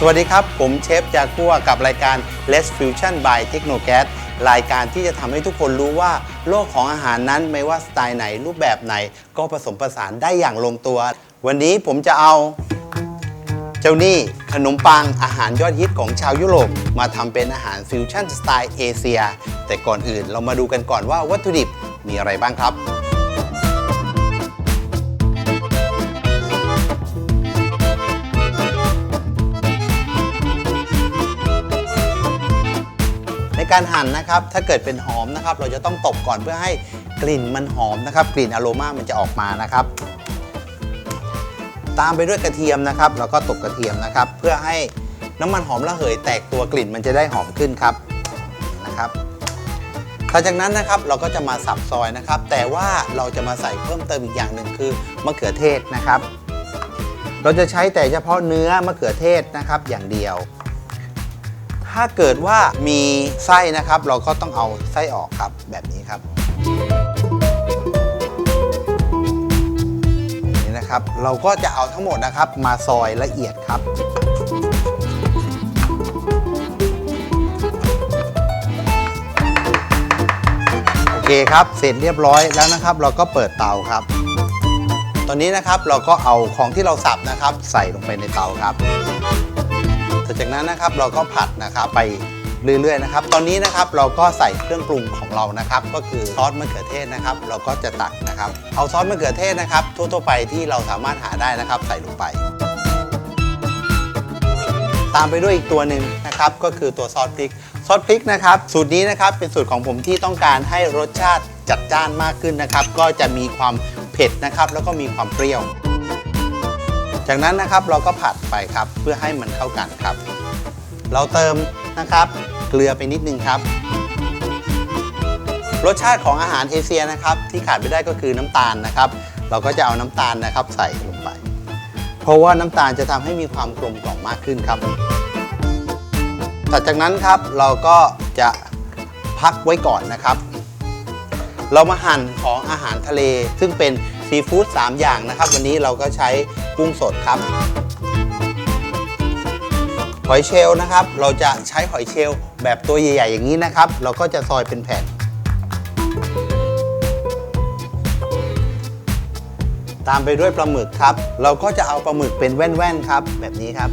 สวัสดีครับ ผมเชฟจากัวกับรายการ Let's Fusion by Technogas รายการที่จะทำให้ทุกคนรู้ว่า โลกของอาหารนั้นไม่ว่าสไตล์ไหนรูปแบบไหน ก็ผสมผสานได้อย่างลงตัว วันนี้ผมจะเอา เจ้านี่ขนมปังอาหารยอดฮิตของชาวยุโรปมาทำเป็นอาหารฟิวชั่นสไตล์เอเชีย แต่ก่อนอื่นเรามาดูกันก่อนว่าวัตถุดิบมีอะไรบ้างครับ การหั่นนะครับ ถ้าเกิดเป็นหอมนะครับ เราจะต้องตบก่อนเพื่อให้กลิ่นมันหอมนะครับ กลิ่นอโรมามันจะออกมานะครับ ตามไปด้วยกระเทียมนะครับแล้วก็ตบกระเทียมนะครับ เพื่อให้น้ำมันหอมระเหยแตกตัวกลิ่นมันจะได้หอมขึ้นครับนะครับหลังจากนั้นนะครับเราก็จะมาสับซอยนะครับ แต่ว่าเราจะมาใส่เพิ่มเติมอีกอย่างหนึ่งคือมะเขือเทศนะครับ เราจะใช้แต่เฉพาะเนื้อมะเขือเทศนะครับอย่างเดียว ถ้าเกิดว่ามีไส้นะครับ เราก็ต้องเอาไส้ออกครับแบบนี้ครับนี่นะครับ เราก็จะเอาทั้งหมดนะครับ มาซอยละเอียดครับโอเคครับ เสร็จเรียบร้อยแล้วนะครับ เราก็เปิดเตาครับ ตอนนี้นะครับเราก็เอาของที่เราสับนะครับ ใส่ลงไปในเตาครับ หลังจากนั้นนะครับเราก็ผัดนะครับไปเรื่อยๆนะครับ ตอนนี้นะครับเราก็ใส่เครื่องปรุงของเรานะครับ ก็คือซอสมะเขือเทศนะครับ เราก็จะตักนะครับ เอาซอสมะเขือเทศนะครับ ทั่วๆไปที่เราสามารถหาได้นะครับ ใส่ลงไป ตามไปด้วยอีกตัวหนึ่งนะครับ ก็คือตัวซอสพริก ซอสพริกนะครับ สูตรนี้นะครับเป็นสูตรของผมที่ต้องการให้รสชาติจัดจ้านมากขึ้นนะครับ ก็จะมีความเผ็ดนะครับ แล้วก็มีความเปรี้ยว จากนั้นนะครับเราก็ผัดไปครับเพื่อให้มันเข้ากันครับ เราเติมนะครับเกลือไปนิดนึงครับรสชาติของอาหารเอเชียนะครับที่ขาดไม่ได้ก็คือน้ำตาลนะครับ เราก็จะเอาน้ำตาลนะครับใส่ลงไป เพราะว่าน้ำตาลจะทำให้มีความกลมกล่อมมากขึ้นครับถัดจากนั้นครับเราก็จะพักไว้ก่อนนะครับ เรามาหั่นของอาหารทะเลซึ่งเป็น ซีฟู้ด3อย่างนะครับ วันนี้เราก็ใช้กุ้งสดครับหอยเชลล์นะครับ เราจะใช้หอยเชลล์แบบตัวใหญ่ ๆ อย่างนี้นะครับ เราก็จะซอยเป็นแผ่นตามไปด้วยปลาหมึกครับ เราก็จะเอาปลาหมึกเป็นแว่นๆครับ แบบนี้ครับ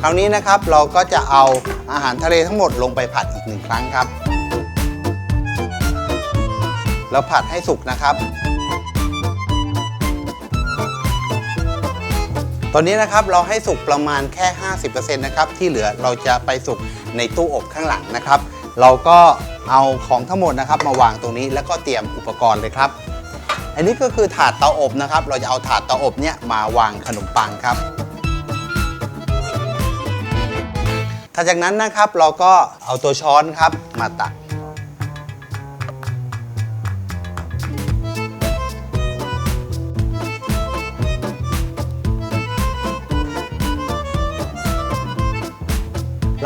คราวนี้นะครับเราก็จะเอาอาหารทะเลทั้งหมดลงไปผัดอีกหนึ่งครั้งครับ แล้วผัดให้สุกนะครับ ตอนนี้นะครับเราให้สุกประมาณแค่ 50%นะครับที่เหลือเราจะไปสุกในตู้อบข้างหลังนะครับ เราก็เอาของทั้งหมดนะครับ มาวางตรงนี้แล้วก็เตรียมอุปกรณ์เลยครับอันนี้ก็คือถาดเตาอบนะครับ เราจะเอาถาดเตาอบเนี่ยมาวางขนมปังครับถัดจากนั้นนะครับเราก็เอาตัวช้อนครับมาตัก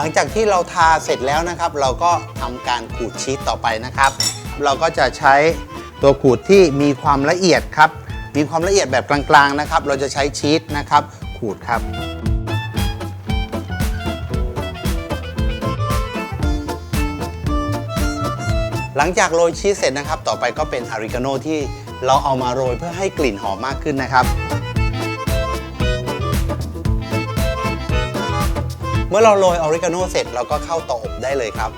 ลังจากที่เราทาเสร็จแล้วนะครับ เราก็ทำการขูดชีสต่อไปนะครับ เราก็จะใช้ตัวขูดที่มีความละเอียดครับ มีความละเอียดแบบกลางๆนะครับ เราจะใช้ชีสนะครับ ขูดครับหลังจากโรยชีสเสร็จนะครับ ต่อไปก็เป็นอาริกาโนที่เราเอามาโรยเพื่อให้กลิ่นหอมมากขึ้นนะครับ เมื่อเราโรยออริกาโนเสร็จเราก็เข้าเตาอบได้เลยครับ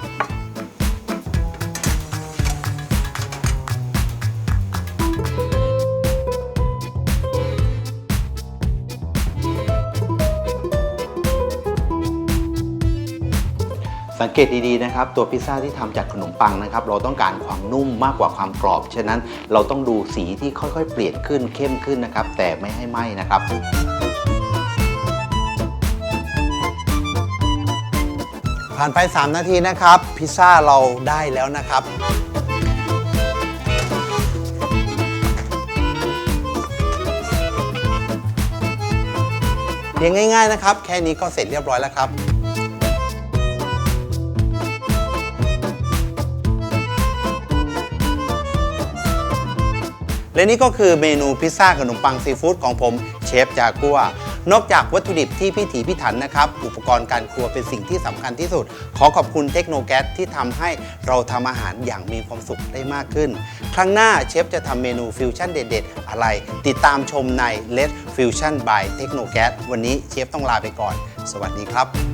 สังเกตดีๆนะครับ ตัวพิซซ่าที่ทำจากขนมปังนะครับ เราต้องการความนุ่มมากกว่าความกรอบ ฉะนั้นเราต้องดูสีที่ค่อยๆ เปลี่ยนขึ้นเข้มขึ้นนะครับ แต่ไม่ให้ไหม้นะครับ ผ่านไป 3 นาทีนะครับ พิซซ่าเราได้แล้วนะครับเพียงง่ายๆนะครับ แค่นี้ก็เสร็จเรียบร้อยแล้วครับและนี่ก็คือเมนูพิซซ่าขนมปังซีฟู้ดของผมเชฟจากัว นอกจากวัตถุดิบที่พิถีพิถันนะครับ อุปกรณ์การครัวเป็นสิ่งที่สำคัญที่สุด ขอขอบคุณเทคโนแกสที่ทำให้เราทำอาหารอย่างมีความสุขได้มากขึ้น ครั้งหน้าเชฟจะทำเมนูฟิวชั่นเด็ดๆ อะไร ติดตามชมใน Let Fusion by เทคโนแกสวันนี้เชฟต้องลาไปก่อน สวัสดีครับ